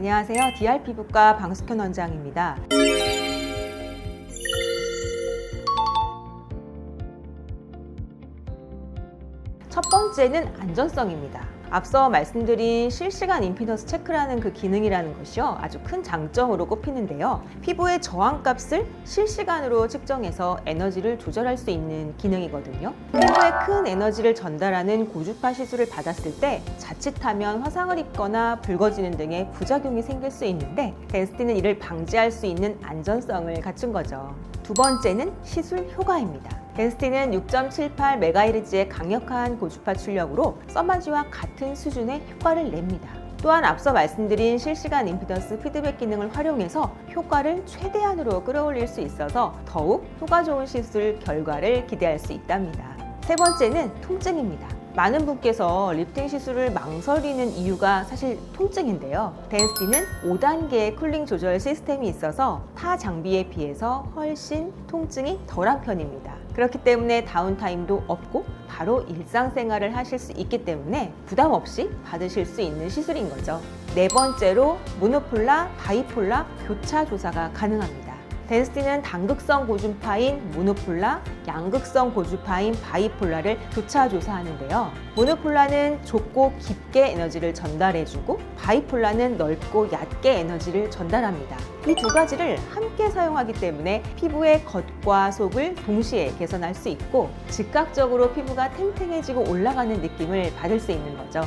안녕하세요. DR 피부과 방숙현 원장입니다. 첫 번째는 안전성입니다. 앞서 말씀드린 실시간 임피던스 체크라는 그 기능이라는 것이요. 아주 큰 장점으로 꼽히는데요. 피부의 저항값을 실시간으로 측정해서 에너지를 조절할 수 있는 기능이거든요. 피부에 큰 에너지를 전달하는 고주파 시술을 받았을 때 자칫하면 화상을 입거나 붉어지는 등의 부작용이 생길 수 있는데 덴스티는 이를 방지할 수 있는 안전성을 갖춘 거죠. 두 번째는 시술 효과입니다. 덴스티는 6.78MHz의 강력한 고주파 출력으로 써마지와 같은 수준의 효과를 냅니다. 또한 앞서 말씀드린 실시간 임피던스 피드백 기능을 활용해서 효과를 최대한으로 끌어올릴 수 있어서 더욱 효과 좋은 시술 결과를 기대할 수 있답니다. 세 번째는 통증입니다. 많은 분께서 리프팅 시술을 망설이는 이유가 사실 통증인데요. 덴스티는 5단계의 쿨링 조절 시스템이 있어서 타 장비에 비해서 훨씬 통증이 덜한 편입니다. 그렇기 때문에 다운타임도 없고 바로 일상생활을 하실 수 있기 때문에 부담 없이 받으실 수 있는 시술인 거죠. 네 번째로 모노폴라, 바이폴라 교차 조사가 가능합니다. 덴스티는 단극성 고주파인 모노폴라, 양극성 고주파인 바이폴라를 교차 조사하는데요. 모노폴라는 좁고 깊게 에너지를 전달해주고 바이폴라는 넓고 얕게 에너지를 전달합니다. 이 두 가지를 함께 사용하기 때문에 피부의 겉과 속을 동시에 개선할 수 있고 즉각적으로 피부가 탱탱해지고 올라가는 느낌을 받을 수 있는 거죠.